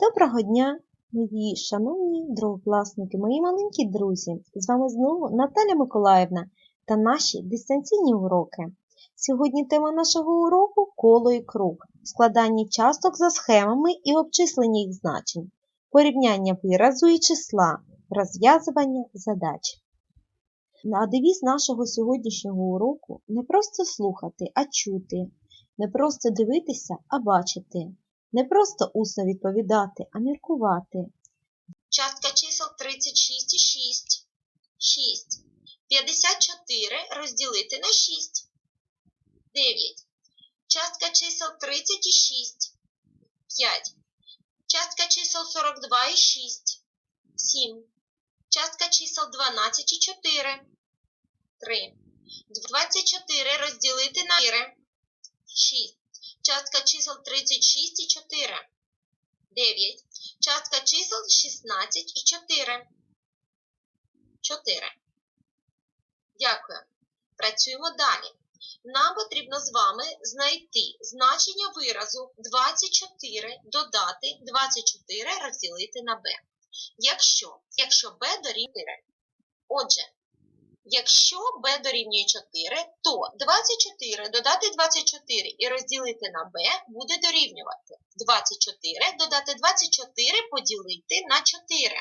Доброго дня, мої шановні другокласники, мої маленькі друзі! З вами знову Наталя Миколаївна та наші дистанційні уроки. Сьогодні тема нашого уроку коло і круг, складання часток за схемами і обчислення їх значень, порівняння виразу і числа, розв'язування задач. А девіз нашого сьогоднішнього уроку не просто слухати, а чути, не просто дивитися, а бачити. Не просто усно відповідати, а міркувати. Частка чисел 36 і 6. 6. 54 розділити на 6. 9. Частка чисел 30 і 6. 5. Частка чисел 42 і 6. 7. Частка чисел 12 і 4. 3. 24 розділити на 4. 6. Частка чисел 36 і 4. 9. Частка чисел 16 і 4. 4. Дякую. Працюємо далі. Нам потрібно з вами знайти значення виразу 24 додати 24 розділити на b. Якщо, якщо b дорівнює 4. Отже, якщо b дорівнює 4, то 24 додати 24 і розділити на b буде дорівнювати 24 додати 24 поділити на 4.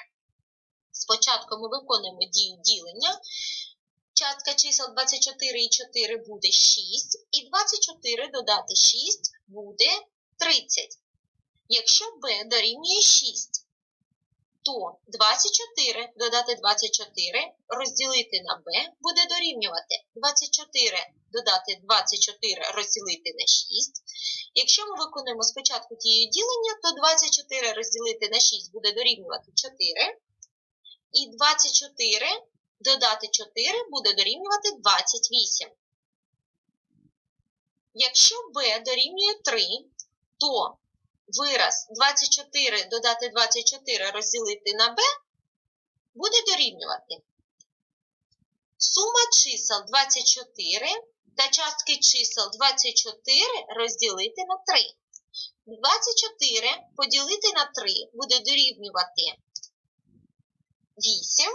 Спочатку ми виконуємо дію ділення. Частка чисел 24 і 4 буде 6, і 24 додати 6 буде 30. Якщо b дорівнює 6, то 24 додати 24 розділити на b буде дорівнювати 24 додати 24 розділити на 6. Якщо ми виконуємо спочатку дію ділення, то 24 розділити на 6 буде дорівнювати 4. І 24 додати 4 буде дорівнювати 28. Якщо b дорівнює 3, то вираз 24 додати 24 розділити на b буде дорівнювати сума чисел 24 та частки чисел 24 розділити на 3. 24 поділити на 3 буде дорівнювати 8.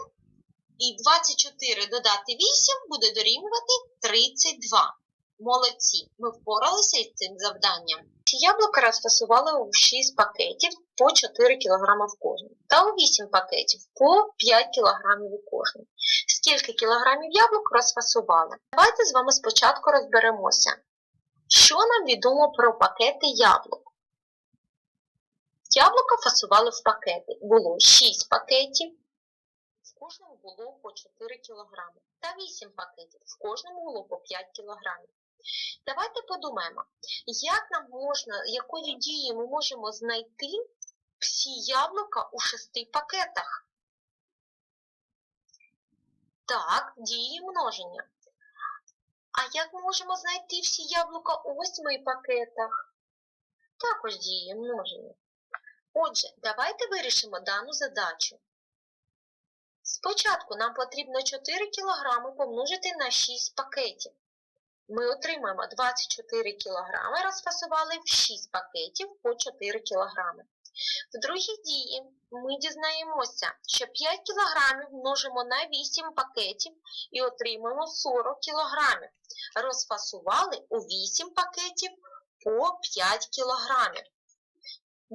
І 24 додати 8 буде дорівнювати 32. Молодці, ми впоралися із цим завданням. Ці яблука розфасували у 6 пакетів по 4 кг в кожному та у 8 пакетів по 5 кг у кожному. Скільки кілограмів яблук розфасували? Давайте з вами спочатку розберемося, що нам відомо про пакети яблук. Яблука фасували в пакети. Було 6 пакетів, в кожному було по 4 кг. Та 8 пакетів, в кожному було по 5 кг. Давайте подумаємо, як нам можна, якою дією ми можемо знайти всі яблука у 6 пакетах? Так, дії множення. А як ми можемо знайти всі яблука у 8 пакетах? Також дії множення. Отже, давайте вирішимо дану задачу. Спочатку нам потрібно 4 кг помножити на 6 пакетів. Ми отримаємо 24 кг, розфасували в 6 пакетів по 4 кг. В другій дії ми дізнаємося, що 5 кг множимо на 8 пакетів і отримаємо 40 кг. Розфасували у 8 пакетів по 5 кг.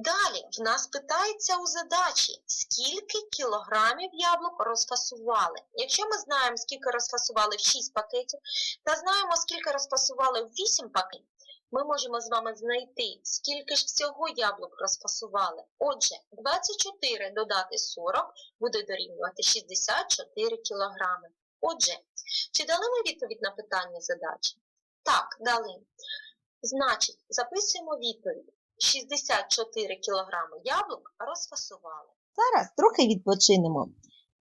Далі в нас питається у задачі, скільки кілограмів яблук розфасували. Якщо ми знаємо, скільки розфасували в 6 пакетів, та знаємо, скільки розфасували в 8 пакетів, ми можемо з вами знайти, скільки ж всього яблук розфасували. Отже, 24 додати 40 буде дорівнювати 64 кілограми. Отже, чи дали ми відповідь на питання задачі? Так, дали. Значить, записуємо відповідь. 64 кг яблук розфасували. Зараз трохи відпочинемо.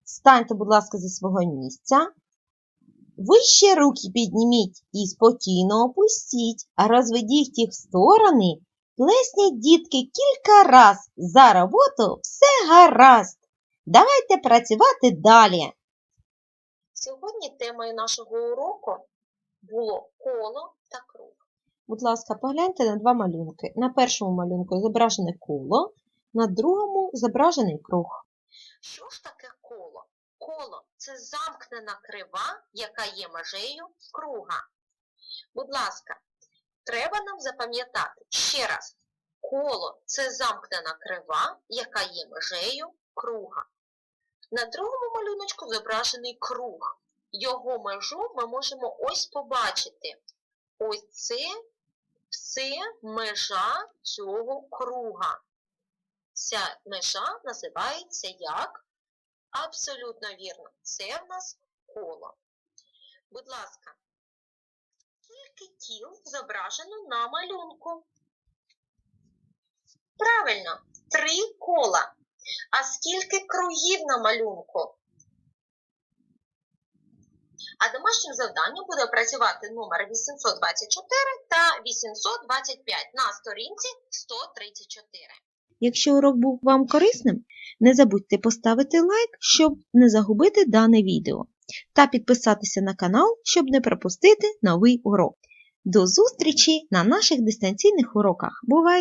Станьте, будь ласка, зі свого місця. Вище руки підніміть і спокійно опустіть, а розведіть їх в сторони. Плесніть, дітки, кілька раз. За роботу все гаразд. Давайте працювати далі. Сьогодні темою нашого уроку було коло. Будь ласка, погляньте на два малюнки. На першому малюнку зображене коло, На другому зображений круг. Що ж таке коло? Коло це замкнена крива, яка є межею круга. Будь ласка, треба нам запам'ятати ще раз. Коло це замкнена крива, яка є межею круга. На другому малюночку зображений круг. Його межу ми можемо ось побачити. Ось це все межа цього круга. Ця межа називається як? Абсолютно вірно. Це в нас коло. Будь ласка, скільки тіл зображено на малюнку? Правильно, три кола. А скільки кругів на малюнку? А домашнім завданням буде працювати номер 824 та 825 на сторінці 134. Якщо урок був вам корисним, не забудьте поставити лайк, щоб не загубити дане відео, та підписатися на канал, щоб не пропустити новий урок. До зустрічі на наших дистанційних уроках. Бувайте!